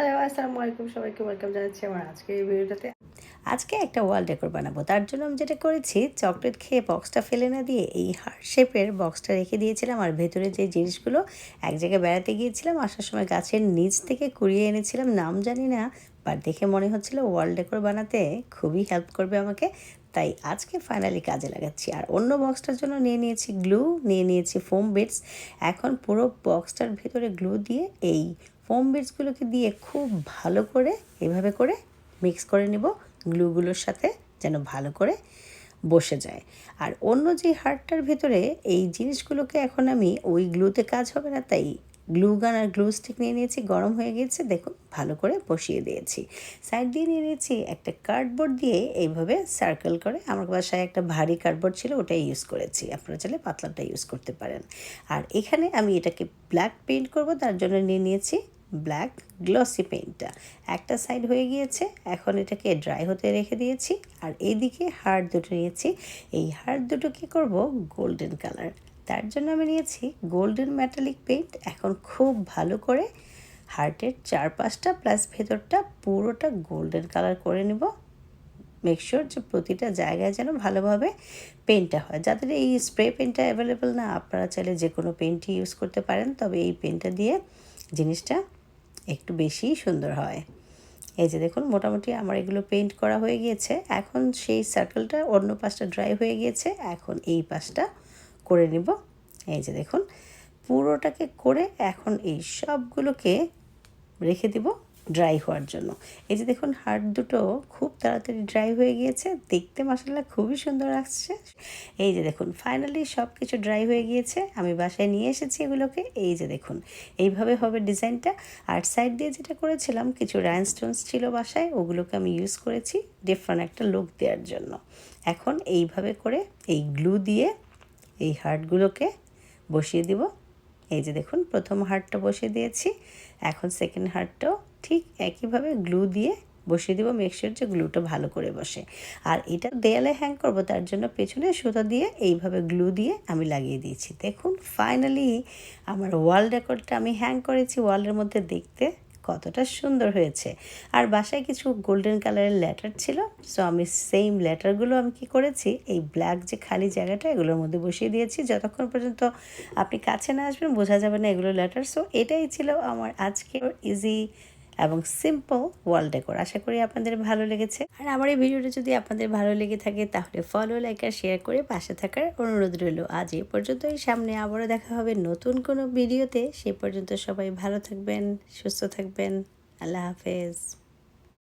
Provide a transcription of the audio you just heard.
Hello আসসালামু আলাইকুম সবাইকে ওয়েলকাম জানাচ্ছি আমার আজকের এই ভিডিওটাতে। আজকে একটা ওয়াল ডেকোর বানাবো। তার জন্য আমি যেটা করেছি চকলেট খেয়ে বক্সটা ফেলে না দিয়ে এই হার্ট শেপের বক্সটা রেখে দিয়েছিলাম আর ভেতরে যে জিনিসগুলো এক জায়গায় বেড়াতে গিয়েছিলাম, আসার সময় গাছের নিচ থেকে কুড়িয়ে এনেছিলাম, নাম জানি না বাট দেখে মনে হচ্ছিল ওয়াল ডেকোর বানাতে খুবই হেল্প করবে আমাকে। তাই আজকে ফাইনালি কাজে লাগাচ্ছি। আর অন্য বক্সটার জন্য নিয়ে নিয়েছি গ্লু নিয়ে নিয়েছি ফোম বিটস এখন পুরো বক্সটার ভেতরে গ্লু দিয়ে এই ফোম বিটসগুলোকে দিয়ে খুব ভালো করে এভাবে করে মিক্স করে নেব। গ্লুগুলোর সাথে যেন ভালো করে বসে যায়। আর অন্য যে হার্টটার ভেতরে এই জিনিসগুলোকে এখন আমি ওই গ্লুতে কাজ হবে না, তাই গ্লু গান আর গ্লু স্টিক নিয়ে নিয়েছি, গরম হয়ে গিয়েছে, দেখুন, ভালো করে বসিয়ে দিয়েছি। সাইড দিয়ে নিয়ে নিয়েছি একটা কার্ডবোর্ড দিয়ে এইভাবে সার্কেল করে, আমার বাসায় একটা ভারী কার্ডবোর্ড ছিল, ওটাই ইউজ করেছি। আপনারা চাইলে পাতলাটা ইউজ করতে পারেন। আর এখানে আমি এটাকে ব্ল্যাক পেইন্ট করব, তার জন্য নিয়ে নিয়েছি ব্ল্যাক গ্লসি পেইন্টটা। একটা সাইড হয়ে গিয়েছে, এখন এটাকে ড্রাই হতে রেখে দিয়েছি। আর এইদিকে হার্ট দুটো নিয়েছি। এই হার্ট দুটো কী করব? Golden colour. তার জন্য আমি নিয়েছি গোল্ডেন মেটালিক পেইন্ট। এখন খুব ভালো করে হার্টের চারপাশটা প্লাস ভেতরটা পুরোটা গোল্ডেন কালার করে নেব। মেকশোর যে প্রতিটা জায়গায় যেন ভালোভাবে পেনটা হয়। যাদের এই স্প্রে পেনটা অ্যাভেলেবেল না, আপনারা চাইলে যে কোনো পেন্টই ইউজ করতে পারেন। তবে এই পেনটা দিয়ে জিনিসটা একটু বেশিই সুন্দর হয়। এই যে দেখুন, মোটামুটি আমার এগুলো পেইন্ট করা হয়ে গিয়েছে। এখন সেই সার্কেলটা অন্য পাশটা ড্রাই হয়ে গিয়েছে। এখন এই পাশটা করে নেব। এই যে দেখুন, পুরোটাকে করে এখন এই সবগুলোকে রেখে দিব ড্রাই হওয়ার জন্য। এই যে দেখুন, হাড় দুটো খুব তাড়াতাড়ি ড্রাই হয়ে গিয়েছে। দেখতে মশলা খুবই সুন্দর লাগছে এই যে দেখুন ফাইনালি সব কিছু ড্রাই হয়ে গিয়েছে। আমি বাসায় নিয়ে এসেছি এগুলোকে। এই যে দেখুন, এইভাবে হবে ডিজাইনটা। আর সাইড দিয়ে যেটা করেছিলাম, কিছু স্টোনস ছিল বাসায়, ওগুলোকে আমি ইউজ করেছি ডিফারেন্ট একটা লুক দেওয়ার জন্য। এখন এইভাবে করে এই গ্লু দিয়ে এই হার্টগুলোকে বসিয়ে দিব। এই যে দেখুন, প্রথম হার্টটা বসিয়ে দিয়েছি। এখন সেকেন্ড হার্টটাও ঠিক একইভাবে গ্লু দিয়ে বসিয়ে দেবো মেকশিওর যে গ্লুটা ভালো করে বসে। আর এটা দেয়ালে হ্যাং করব, তার জন্য পেছনে সুতো দিয়ে এইভাবে গ্লু দিয়ে আমি লাগিয়ে দিয়েছি। দেখুন ফাইনালি আমার ওয়াল রেকর্ডটা আমি হ্যাং করেছি ওয়ালের মধ্যে দেখতে কতটা সুন্দর হয়েছে। আর বাসায় কিছু গোল্ডেন কালারের লেটার ছিল সো আমি সেম লেটারগুলো আমি কি করেছি, এই ব্ল্যাক যে খালি জায়গাটা, এগুলোর মধ্যে বসিয়ে দিয়েছি। যতক্ষণ পর্যন্ত আপনি কাছে না আসবেন, বোঝা যাবে না এগুলো লেটার সো এটাই ছিল আমার আজকে ইজি এবং সিম্পল ওয়াল ডেকোর আশা করি আপনাদের ভালো লেগেছে। আর আমার এই ভিডিওটা যদি আপনাদের ভালো লেগে থাকে, তাহলে ফলো লাইক আর শেয়ার করে পাশে থাকার অনুরোধ রইল। আজ এ পর্যন্তই। সামনে আবারও দেখা হবে নতুন কোনো ভিডিওতে। সে পর্যন্ত সবাই ভালো থাকবেন, সুস্থ থাকবেন। আল্লাহ হাফেজ।